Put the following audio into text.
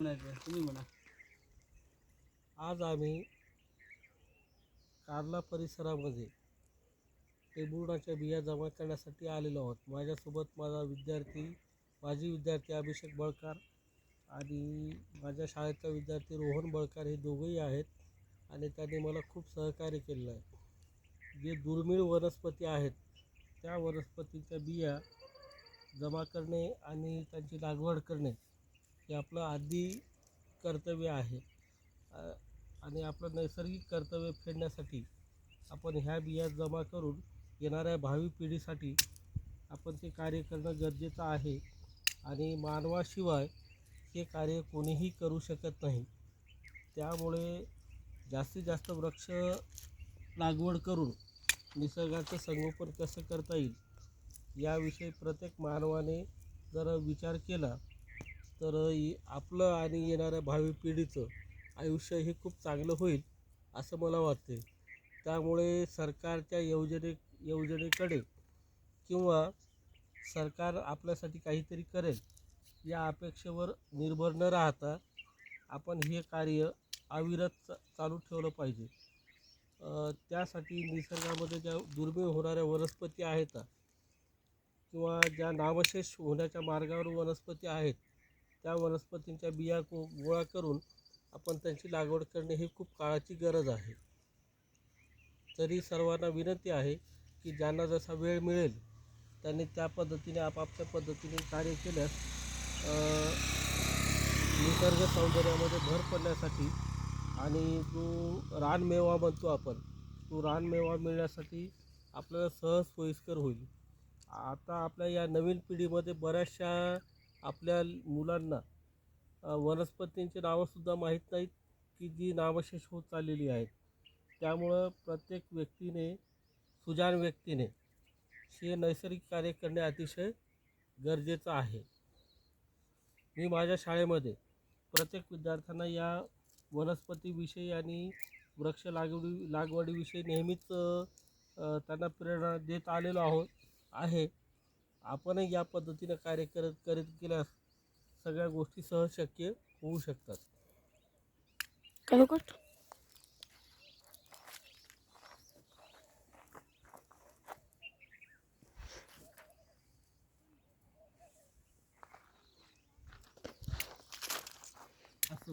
तुम्ही म्हणा आज आम्ही कारला परिसरामध्ये टेबुर्णाच्या बिया जमा करण्यासाठी आलेलो आहोत. माझ्यासोबत माझा विद्यार्थी माजी विद्यार्थी अभिषेक बळकार आणि माझ्या शाळेचा विद्यार्थी रोहन बळकार हे दोघंही आहेत आणि त्यांनी मला खूप सहकार्य केलेलं आहे. जे दुर्मिळ वनस्पती आहेत त्या वनस्पतीच्या बिया जमा करणे आणि त्यांची लागवड करणे हे आपलं आधी कर्तव्य आहे. आणि आपलं नैसर्गिक कर्तव्य फेडण्यासाठी आपण ह्या बिया जमा करून येणाऱ्या भावी पिढीसाठी आपण ते कार्य करणं गरजेचं आहे. आणि मानवाशिवाय हे कार्य कोणीही करू शकत नाही. त्यामुळे जास्तीत जास्त वृक्ष लागवड करून निसर्गाचं संगोपन कसं करता येईल याविषयी प्रत्येक मानवाने जर विचार केला. तर आपलं आणि येणाऱ्या भावी पिढीचं आयुष्य हे खूप चांगलं होईल असं मला वाटते त्यामुळे सरकारच्या योजने योजनेकडे किंवा सरकार आपल्यासाठी काहीतरी करेल या अपेक्षेवर निर्भर न राहता आपण हे कार्य अविरत चालू ठेवलं पाहिजे. त्यासाठी निसर्गामध्ये ज्या दुर्मिळ होणाऱ्या वनस्पती आहेत किंवा ज्या नामशेष होण्याच्या मार्गावर वनस्पती आहेत त्या वनस्पतींच्या बिया को गोळा करून आपण त्यांची लागवड करणे ही खूप काळाची गरज आहे. तरी सर्वांना विनंती आहे की ज्यांना जसा वेळ मिळेल त्यांनी त्या पद्धतीने आपापल्या पद्धतीने कार्य केल्यास निसर्ग सौंदर्यामध्ये भर पडण्यासाठी आणि जो रानमेवा म्हणतो आपण तो रानमेवा मिळण्यासाठी आपल्याला सहज सोयीस्कर होईल. आता आपल्या या नवीन पिढीमध्ये बऱ्याचशा आपल्या मुलांना वनस्पतींची नावंसुद्धा माहीत नाहीत की जी नामशेष होत चाललेली आहेत. त्यामुळं प्रत्येक व्यक्तीने सुजाण व्यक्तीने हे नैसर्गिक कार्य करणे अतिशय गरजेचं आहे. मी माझ्या शाळेमध्ये प्रत्येक विद्यार्थ्यांना या वनस्पतीविषयी आणि वृक्ष लागवडी लागवडीविषयी नेहमीच त्यांना प्रेरणा देत आलेलो आहोत आहे. आपणही या पद्धतीनं कार्य करत करीत गेल्यास सगळ्या गोष्टी सहज शक्य होऊ शकतात. खरोखर